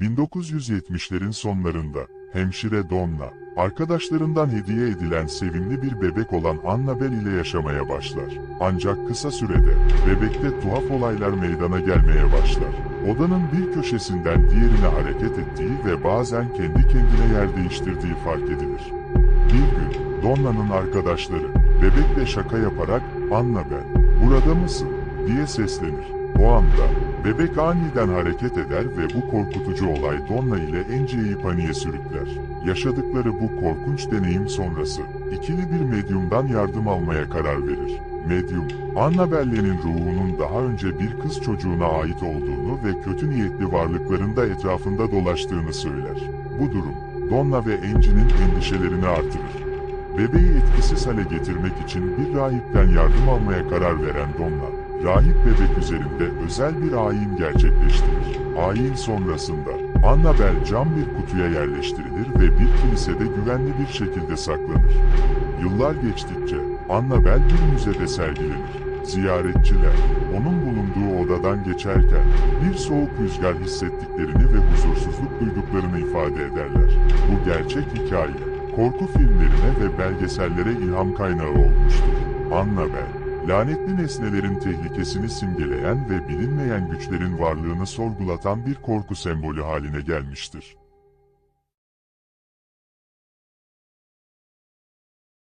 1970'lerin sonlarında hemşire Donna, arkadaşlarından hediye edilen sevimli bir bebek olan Annabel ile yaşamaya başlar. Ancak kısa sürede bebekte tuhaf olaylar meydana gelmeye başlar. Odanın bir köşesinden diğerine hareket ettiği ve bazen kendi kendine yer değiştirdiği fark edilir. Bir gün Donna'nın arkadaşları bebekle şaka yaparak Annabel burada mısın diye seslenir. O anda bebek aniden hareket eder ve bu korkutucu olay Donna ile Angie'yi paniğe sürükler. Yaşadıkları bu korkunç deneyim sonrası ikili bir medyumdan yardım almaya karar verir. Medyum, Annabelle'nin ruhunun daha önce bir kız çocuğuna ait olduğunu ve kötü niyetli varlıkların da etrafında dolaştığını söyler. Bu durum, Donna ve Angie'nin endişelerini artırır. Bebeği etkisiz hale getirmek için bir rahipten yardım almaya karar veren Donna, rahip bebek üzerinde özel bir ayin gerçekleştirir. Ayin sonrasında Annabel cam bir kutuya yerleştirilir ve bir kilisede güvenli bir şekilde saklanır. Yıllar geçtikçe Annabel bir müzede sergilenir. Ziyaretçiler onun bulunduğu odadan geçerken bir soğuk rüzgar hissettiklerini ve huzursuzluk duyduklarını ifade ederler. Bu gerçek hikaye korku filmlerine ve belgesellere ilham kaynağı olmuştur. Annabel, lanetli nesnelerin tehlikesini simgeleyen ve bilinmeyen güçlerin varlığını sorgulatan bir korku sembolü haline gelmiştir.